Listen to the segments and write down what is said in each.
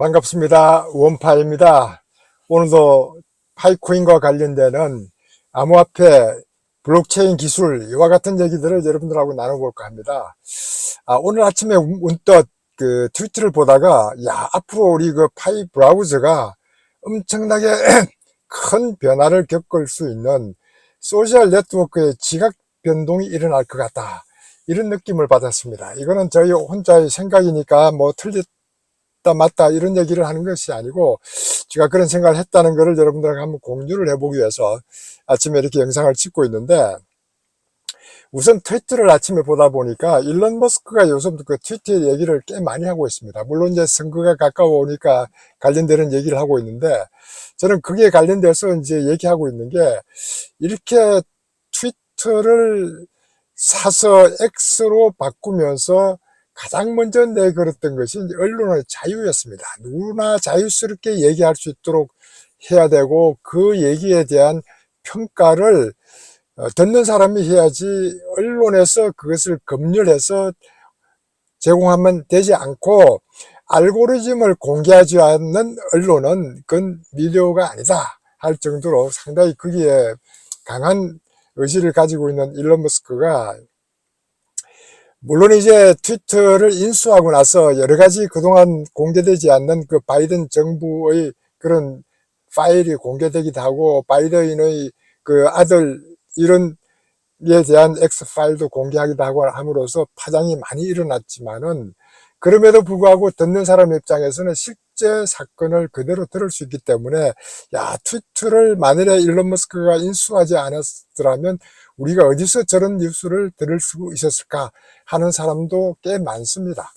반갑습니다. 원파입니다. 오늘도 파이코인과 관련되는 암호화폐 블록체인 기술 이와 같은 얘기들을 여러분들하고 나눠볼까 합니다. 아, 오늘 아침에 문득 그 트위터를 보다가 야 앞으로 우리 그 파이 브라우저가 엄청나게 큰 변화를 겪을 수 있는 소셜 네트워크의 지각 변동이 일어날 것 같다. 이런 느낌을 받았습니다. 이거는 저희 혼자의 생각이니까 뭐 틀 렸다 맞다 이런 얘기를 하는 것이 아니고 제가 그런 생각을 했다는 것을 여러분들과 한번 공유를 해보기 위해서 아침에 이렇게 영상을 찍고 있는데 우선 트위터를 아침에 보다 보니까 일론 머스크가 요즘 그 트위터 얘기를 꽤 많이 하고 있습니다. 물론 이제 선거가 가까워오니까 관련되는 얘기를 하고 있는데 저는 그게 관련돼서 이제 얘기하고 있는 게 이렇게 트위터를 사서 X로 바꾸면서 가장 먼저 내걸었던 것이 언론의 자유였습니다. 누구나 자유스럽게 얘기할 수 있도록 해야 되고 그 얘기에 대한 평가를 어, 듣는 사람이 해야지 언론에서 그것을 검열해서 제공하면 되지 않고 알고리즘을 공개하지 않는 언론은 그건 미디어가 아니다 할 정도로 상당히 거기에 강한 의지를 가지고 있는 일론 머스크가 물론 이제 트위터를 인수하고 나서 여러 가지 그동안 공개되지 않는 그 바이든 정부의 그런 파일이 공개되기도 하고 바이든의 그 아들 이런 에 대한 X 파일도 공개하기도 하고 함으로써 파장이 많이 일어났지만은 그럼에도 불구하고 듣는 사람 입장에서는 실 제 사건을 그대로 들을 수 있기 때문에 야 트위터를 만일에 일론 머스크가 인수하지 않았더라면 우리가 어디서 저런 뉴스를 들을 수 있었을까 하는 사람도 꽤 많습니다.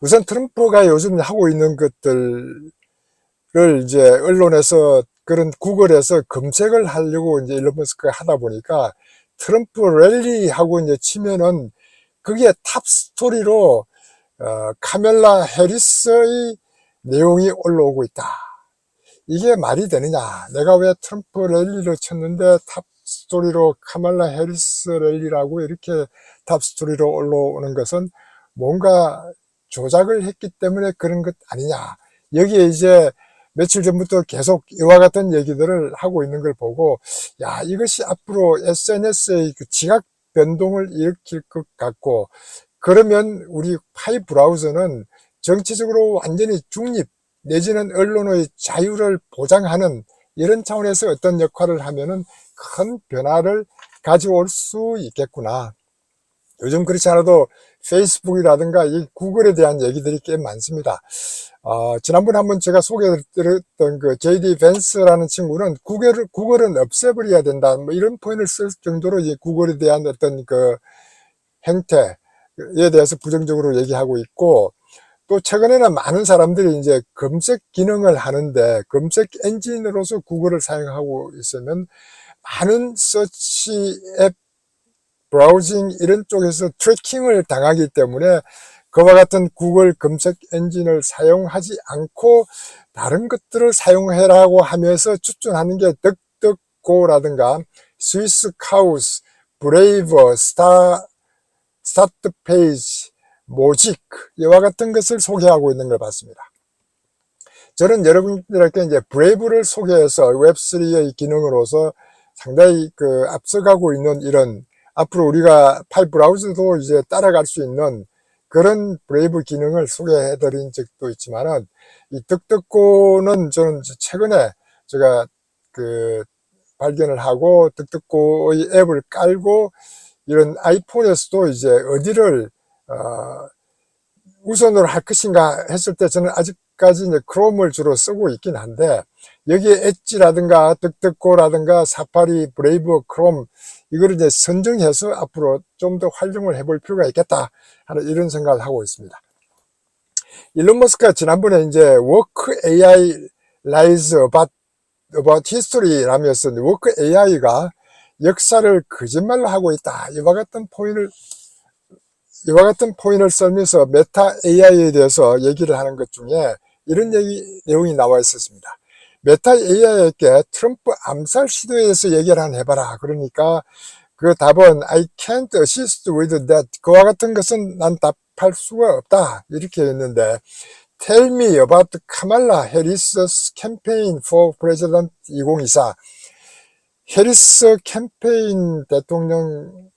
우선 트럼프가 요즘 하고 있는 것들을 이제 언론에서 그런 구글에서 검색을 하려고 이제 일론 머스크가 하다 보니까 트럼프 랠리하고 이제 치면은 그게 탑 스토리로 어, 카멜라 해리스의 내용이 올라오고 있다. 이게 말이 되느냐? 내가 왜 트럼프 랠리를 쳤는데 탑 스토리로 카멜라 해리스 랠리라고 이렇게 탑 스토리로 올라오는 것은 뭔가 조작을 했기 때문에 그런 것 아니냐. 여기에 이제 며칠 전부터 계속 이와 같은 얘기들을 하고 있는 걸 보고 야 이것이 앞으로 SNS의 그 지각 변동을 일으킬 것 같고 그러면 우리 파이 브라우저는 정치적으로 완전히 중립 내지는 언론의 자유를 보장하는 이런 차원에서 어떤 역할을 하면은 큰 변화를 가져올 수 있겠구나. 요즘 그렇지 않아도 페이스북이라든가 이 구글에 대한 얘기들이 꽤 많습니다. 어, 지난번에 한번 제가 소개해드렸던 그 JD 벤스라는 친구는 구글을, 구글은 없애버려야 된다. 뭐 이런 표현을 쓸 정도로 이 구글에 대한 어떤 그 행태 에 대해서 부정적으로 얘기하고 있고 또 최근에는 많은 사람들이 이제 검색 기능을 하는데 검색 엔진으로서 구글을 사용하고 있으면 많은 서치 앱 브라우징 이런 쪽에서 트래킹을 당하기 때문에 그와 같은 구글 검색 엔진을 사용하지 않고 다른 것들을 사용해라고 하면서 추천하는 게 덕덕고라든가 스위스 카우스, 브레이버, 스타, 스타트 페이지, 모직 이와 같은 것을 소개하고 있는 걸 봤습니다. 저는 여러분들에게 이제 브레이브를 소개해서 웹3의 기능으로서 상당히 그 앞서가고 있는 이런 앞으로 우리가 파이 브라우저도 이제 따라갈 수 있는 그런 브레이브 기능을 소개해 드린 적도 있지만은 이 득득고는 저는 최근에 제가 그 발견을 하고 득득고의 앱을 깔고 이런 아이폰에서도 이제 어디를 어 우선으로 할 것인가 했을 때 저는 아직까지 이제 크롬을 주로 쓰고 있긴 한데 여기에 엣지라든가 득득고라든가 사파리, 브레이브, 크롬 이거를 이제 선정해서 앞으로 좀 더 활용을 해볼 필요가 있겠다 하는 이런 생각을 하고 있습니다. 일론 머스크가 지난번에 이제 워크 AI lies about, about history 라면서 워크 AI가 역사를 거짓말로 하고 있다. 이와 같은 포인트를 이와 같은 포인트를 쓰면서 메타 AI에 대해서 얘기를 하는 것 중에 이런 얘기, 내용이 나와 있었습니다. 메타 AI에게 트럼프 암살 시도에 대해서 얘기를 한 해봐라. 그러니까 그 답은 I can't assist with that. 그와 같은 것은 난 답할 수가 없다. 이렇게 했는데 Tell me about Kamala Harris's campaign for President 2024. 해리스 캠페인 대통령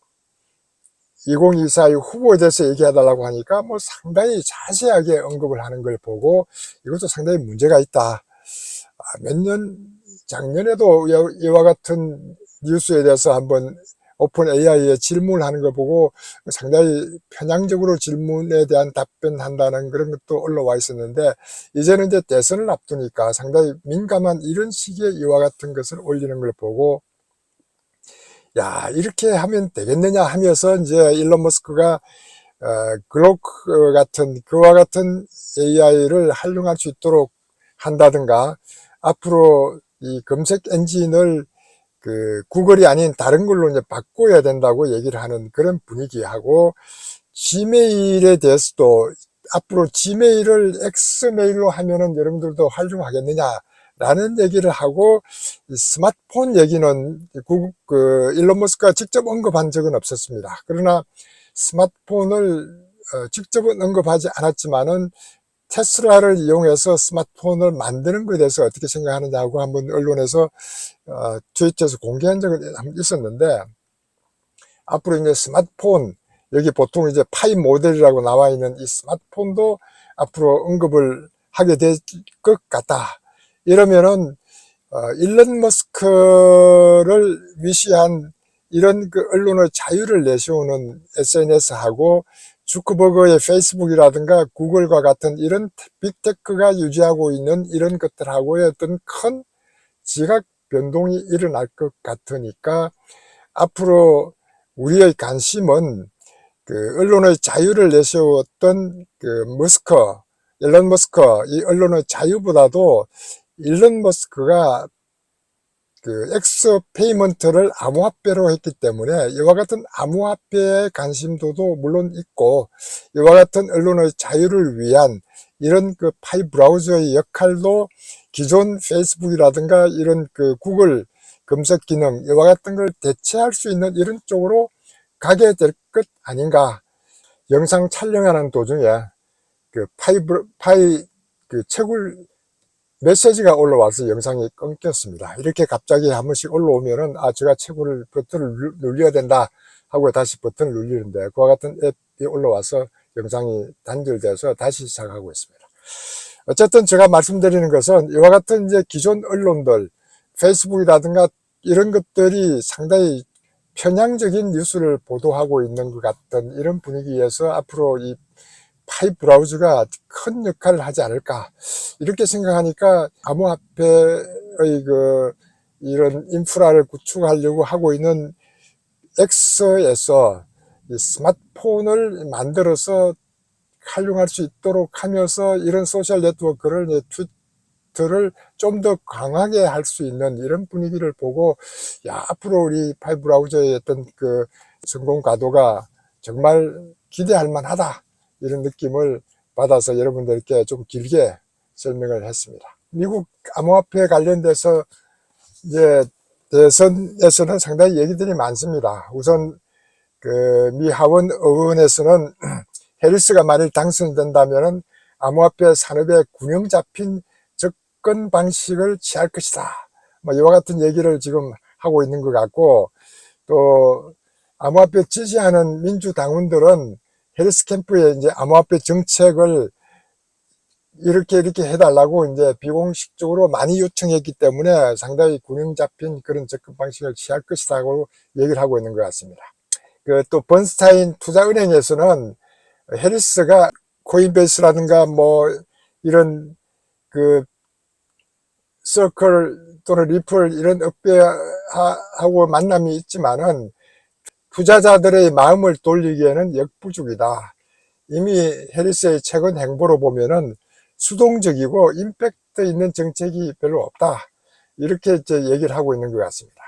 2024의 후보에 대해서 얘기해달라고 하니까 뭐 상당히 자세하게 언급을 하는 걸 보고 이것도 상당히 문제가 있다. 아, 몇 년, 작년에도 이- 이와 같은 뉴스에 대해서 한번 오픈 AI에 질문을 하는 걸 보고 상당히 편향적으로 질문에 대한 답변한다는 그런 것도 올라와 있었는데 이제는 이제 대선을 앞두니까 상당히 민감한 이런 식의 이와 같은 것을 올리는 걸 보고 야 이렇게 하면 되겠느냐 하면서 이제 일론 머스크가 어, 글로크 같은 그와 같은 AI를 활용할 수 있도록 한다든가 앞으로 이 검색 엔진을 그 구글이 아닌 다른 걸로 이제 바꿔야 된다고 얘기를 하는 그런 분위기하고 지메일에 대해서도 앞으로 지메일을 엑스메일로 하면은 여러분들도 활용하겠느냐라는 얘기를 하고 이 스마트폰 얘기는 구, 그 일론 머스크가 직접 언급한 적은 없었습니다. 그러나 스마트폰을 어, 직접은 언급하지 않았지만은 테슬라를 이용해서 스마트폰을 만드는 것에 대해서 어떻게 생각하느냐고 한번 언론에서 어, 트위터에서 공개한 한번 있었는데 앞으로 이제 스마트폰 여기 보통 이제 파이 모델이라고 나와 있는 이 스마트폰도 앞으로 언급을 하게 될 것 같다. 이러면은 어, 일론 머스크를 위시한 이런 그 언론의 자유를 내세우는 SNS하고 주크버거의 페이스북이라든가 구글과 같은 이런 빅테크가 유지하고 있는 이런 것들하고의 어떤 큰 지각 변동이 일어날 것 같으니까 앞으로 우리의 관심은 그 언론의 자유를 내세웠던 그 머스크, 일론 머스크, 이 언론의 자유보다도 일론 머스크가 그 엑스 페이먼트를 암호화폐로 했기 때문에 이와 같은 암호화폐의 관심도도 물론 있고 이와 같은 언론의 자유를 위한 이런 그 파이 브라우저의 역할도 기존 페이스북이라든가 이런 그 구글 검색 기능 이와 같은 걸 대체할 수 있는 이런 쪽으로 가게 될 것 아닌가 영상 촬영하는 도중에 그 파이 파이 그 채굴 메시지가 올라와서 영상이 끊겼습니다. 이렇게 갑자기 한 번씩 올라오면은 아 제가 채굴을 버튼을 누- 눌려야 된다 하고 다시 버튼을 눌리는데 그와 같은 앱이 올라와서 영상이 단절돼서 다시 시작하고 있습니다. 어쨌든 제가 말씀드리는 것은 이와 같은 이제 기존 언론들 페이스북이라든가 이런 것들이 상당히 편향적인 뉴스를 보도하고 있는 것 같은 이런 분위기에서 앞으로 이 파이 브라우저가 큰 역할을 하지 않을까. 이렇게 생각하니까 암호화폐의 그 이런 인프라를 구축하려고 하고 있는 엑스에서 이 스마트폰을 만들어서 활용할 수 있도록 하면서 이런 소셜 네트워크를 트위터를 좀 더 강하게 할 수 있는 이런 분위기를 보고 야 앞으로 우리 파이 브라우저의 어떤 그 성공 가도가 정말 기대할 만하다 이런 느낌을 받아서 여러분들께 좀 길게 설명을 했습니다. 미국 암호화폐 관련돼서 이제 대선에서는 상당히 얘기들이 많습니다. 우선 그 미 하원 의원에서는 해리스가 만일 당선된다면은 암호화폐 산업에 균형 잡힌 접근 방식을 취할 것이다. 뭐 이와 같은 얘기를 지금 하고 있는 것 같고 또 암호화폐 지지하는 민주당원들은 해리스 캠프에 이제 암호화폐 정책을 이렇게 이렇게 해달라고 이제 비공식적으로 많이 요청했기 때문에 상당히 균형 잡힌 그런 접근 방식을 취할 것이라고 얘기를 하고 있는 것 같습니다. 그 또 번스타인 투자은행에서는 해리스가 코인베이스라든가 뭐 이런 그 서클 또는 리플 이런 업계하고 만남이 있지만은 투자자들의 마음을 돌리기에는 역부족이다. 이미 해리스의 최근 행보로 보면은 수동적이고 임팩트 있는 정책이 별로 없다. 이렇게 이제 얘기를 하고 있는 것 같습니다.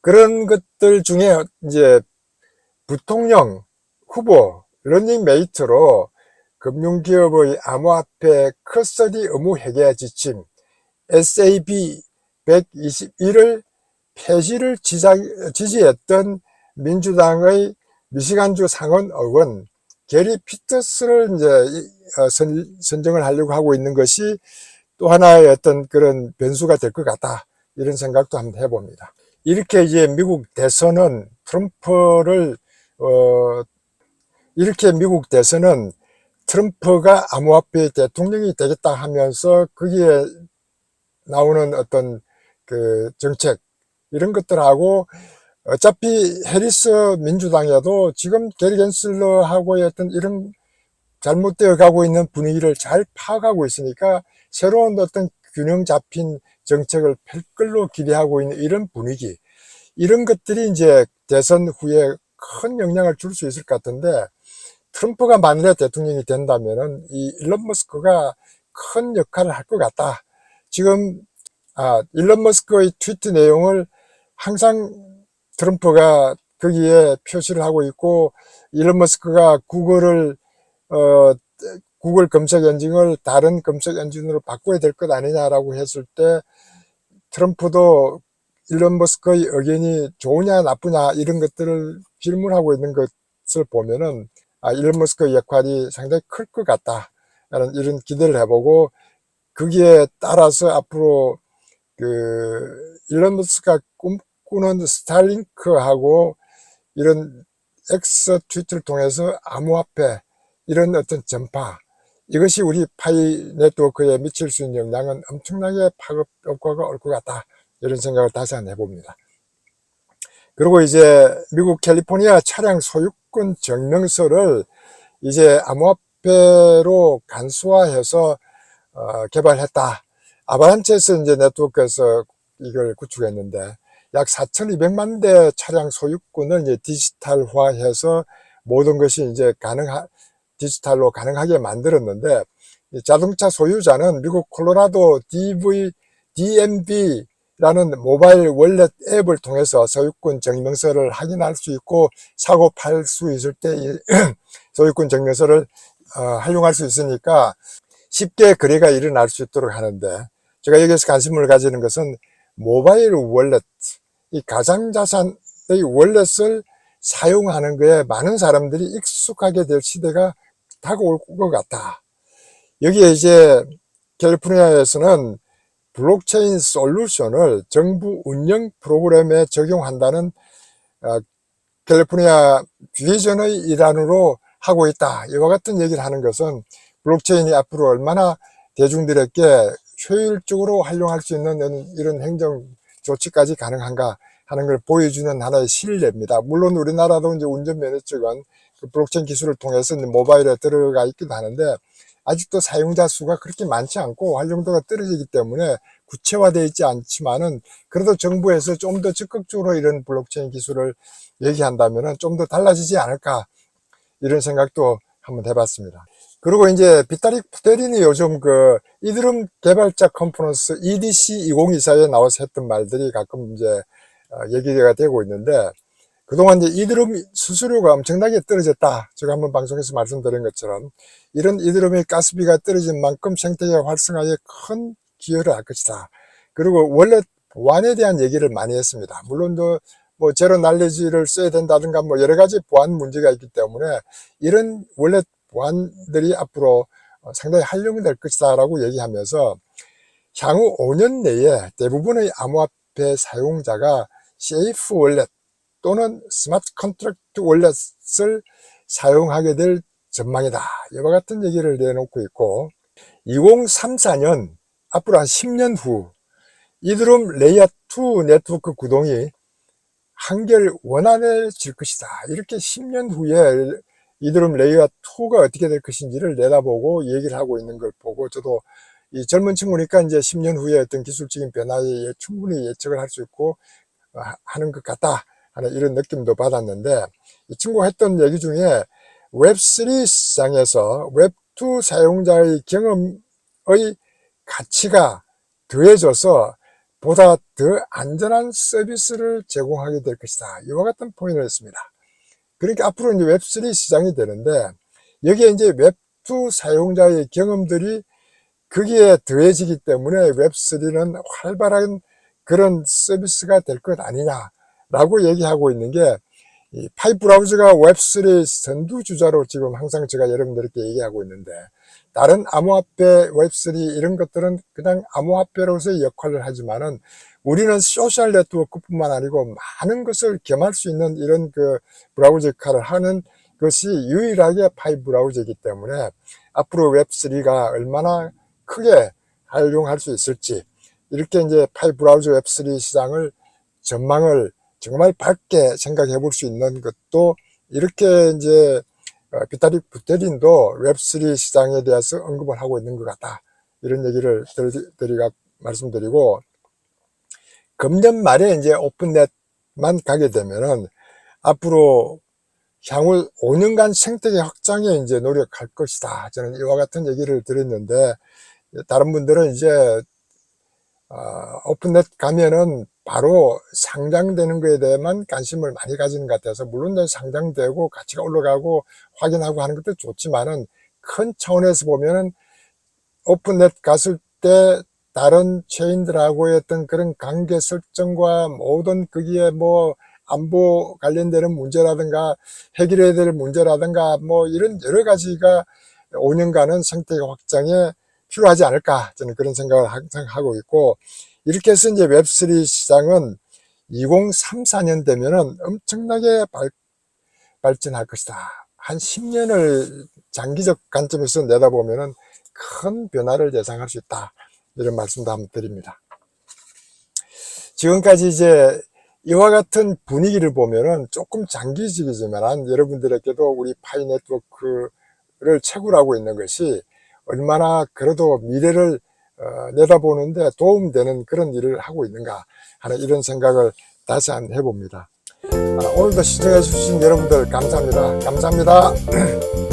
그런 것들 중에 이제 부통령 후보 러닝메이트로 금융기업의 암호화폐 커스터디 의무 회계 지침 SAB 121을 폐지를 지지했던 민주당의 미시간주 상원 의원 게리 피터스를 이제 어, 선, 선정을 하려고 하고 있는 것이 또 하나의 어떤 그런 변수가 될 것 같다. 이런 생각도 한번 해봅니다. 이렇게 이제 미국 대선은 트럼프를, 어, 이렇게 미국 대선은 트럼프가 암호화폐 대통령이 되겠다 하면서 거기에 나오는 어떤 그 정책, 이런 것들하고 어차피 해리스 민주당에도 지금 게리 겐슬러하고의 어떤 이런 잘못되어 가고 있는 분위기를 잘 파악하고 있으니까 새로운 어떤 균형 잡힌 정책을 펼 걸로 기대하고 있는 이런 분위기 이런 것들이 이제 대선 후에 큰 영향을 줄 수 있을 것 같은데 트럼프가 만일에 대통령이 된다면은 이 일론 머스크가 큰 역할을 할 것 같다. 지금 아 일론 머스크의 트위트 내용을 항상 트럼프가 거기에 표시를 하고 있고 일론 머스크가 구글을 어 구글 검색 엔진을 다른 검색 엔진으로 바꿔야 될 것 아니냐라고 했을 때 트럼프도 일론 머스크의 의견이 좋으냐 나쁘냐 이런 것들을 질문하고 있는 것을 보면은 아 일론 머스크의 역할이 상당히 클 것 같다 라는 이런 기대를 해보고 거기에 따라서 앞으로 그 일론 머스크가 꿈 꾸는 스타링크하고 이런 엑스 트위터를 통해서 암호화폐 이런 어떤 전파 이것이 우리 파이 네트워크에 미칠 수 있는 영향은 엄청나게 파급 효과가 올 것 같다 이런 생각을 다시 한번 해봅니다. 그리고 이제 미국 캘리포니아 차량 소유권 증명서를 이제 암호화폐로 간소화해서 어, 개발했다. 아바란체에서 이제 네트워크에서 이걸 구축했는데 약 4,200만 대 차량 소유권을 이제 디지털화해서 모든 것이 이제 가능하 디지털로 가능하게 만들었는데 자동차 소유자는 미국 콜로라도 DV DMV라는 모바일 월렛 앱을 통해서 소유권 증명서를 확인할 수 있고 사고 팔 수 있을 때 소유권 증명서를 어, 활용할 수 있으니까 쉽게 거래가 일어날 수 있도록 하는데 제가 여기서 관심을 가지는 것은 모바일 월렛, 이 가상자산의 월렛을 사용하는 거에 많은 사람들이 익숙하게 될 시대가 다가올 것 같다. 여기에 이제 캘리포니아에서는 블록체인 솔루션을 정부 운영 프로그램에 적용한다는 어, 캘리포니아 비전의 일환으로 하고 있다. 이와 같은 얘기를 하는 것은 블록체인이 앞으로 얼마나 대중들에게 효율적으로 활용할 수 있는 이런 행정 조치까지 가능한가 하는 걸 보여주는 하나의 신뢰입니다. 물론 우리나라도 이제 운전면허증은 그 블록체인 기술을 통해서 모바일에 들어가 있기도 하는데 아직도 사용자 수가 그렇게 많지 않고 활용도가 떨어지기 때문에 구체화되어 있지 않지만은 그래도 정부에서 좀 더 적극적으로 이런 블록체인 기술을 얘기한다면은 좀 더 달라지지 않을까 이런 생각도 한번 해봤습니다. 그리고 이제 비타릭 푸데린이 요즘 그 이드름 개발자 컨퍼런스 EDC 2024에 나와서 했던 말들이 가끔 이제 어, 얘기가 되고 있는데 그동안 이제 이드름 수수료가 엄청나게 떨어졌다. 제가 한번 방송에서 말씀드린 것처럼 이런 이드름의 가스비가 떨어진 만큼 생태계 활성화에 큰 기여를 할 것이다. 그리고 원래 보안에 대한 얘기를 많이 했습니다. 물론 뭐 제로 날리지를 써야 된다든가 뭐 여러 가지 보안 문제가 있기 때문에 이런 원래 보안들이 앞으로 상당히 활용될 것이다 라고 얘기하면서 향후 5년 내에 대부분의 암호화폐 사용자가 세이프 월렛 또는 스마트 컨트랙트 월렛을 사용하게 될 전망이다. 이와 같은 얘기를 내놓고 있고 2034년 앞으로 한 10년 후 이드룸 레이어2 네트워크 구동이 한결 원활해질 것이다. 이렇게 10년 후에 이드룸 레이어 2가 어떻게 될 것인지를 내다보고 얘기를 하고 있는 걸 보고 저도 이 젊은 친구니까 이제 10년 후에 어떤 기술적인 변화에 충분히 예측을 할 수 있고 어, 하는 것 같다 하는 이런 느낌도 받았는데 이 친구가 했던 얘기 중에 웹3 시장에서 웹2 사용자의 경험의 가치가 더해져서 보다 더 안전한 서비스를 제공하게 될 것이다. 이와 같은 포인트를 했습니다. 그러니까 앞으로 이제 웹3 시장이 되는데 여기에 이제 웹2 사용자의 경험들이 거기에 더해지기 때문에 웹3는 활발한 그런 서비스가 될 것 아니냐라고 얘기하고 있는 게이 파이 브라우저가 웹3 선두주자로 지금 항상 제가 여러분들께 얘기하고 있는데 다른 암호화폐 웹3 이런 것들은 그냥 암호화폐로서의 역할을 하지만은 우리는 소셜 네트워크뿐만 아니고 많은 것을 겸할 수 있는 이런 그 브라우저 역할을 하는 것이 유일하게 파이 브라우저이기 때문에 앞으로 웹3가 얼마나 크게 활용할 수 있을지 이렇게 이제 파이 브라우저 웹3 시장을 전망을 정말 밝게 생각해 볼 수 있는 것도 이렇게 이제 어, 비타리 부테린도 웹3 시장에 대해서 언급을 하고 있는 것 같다. 이런 얘기를 드리- 드리가 말씀드리고 금년 말에 이제 오픈넷만 가게 되면은 앞으로 향후 5년간 생태계 확장에 이제 노력할 것이다. 저는 이와 같은 얘기를 드렸는데 다른 분들은 이제 어, 오픈넷 가면은 바로 상장되는 거에 대해만 관심을 많이 가지는 것 같아서 물론 상장되고 가치가 올라가고 확인하고 하는 것도 좋지만은 큰 차원에서 보면은 오픈넷 갔을 때 다른 체인들하고의 어떤 그런 관계 설정과 모든 거기에 뭐 안보 관련되는 문제라든가 해결해야 될 문제라든가 뭐 이런 여러 가지가 5년간은 생태계 확장에 필요하지 않을까 저는 그런 생각을 항상 하고 있고 이렇게 해서 이제 웹3 시장은 2034년 되면은 엄청나게 발, 발전할 것이다. 한 10년을 장기적 관점에서 내다보면은 큰 변화를 예상할 수 있다. 이런 말씀도 한번 드립니다. 지금까지 이제 이와 같은 분위기를 보면은 조금 장기적이지만 여러분들에게도 우리 파이 네트워크를 채굴하고 있는 것이 얼마나 그래도 미래를 어, 내다보는데 도움되는 그런 일을 하고 있는가 하는 이런 생각을 다시 한번 해봅니다. 아, 오늘도 시청해 주신 여러분들 감사합니다. 감사합니다.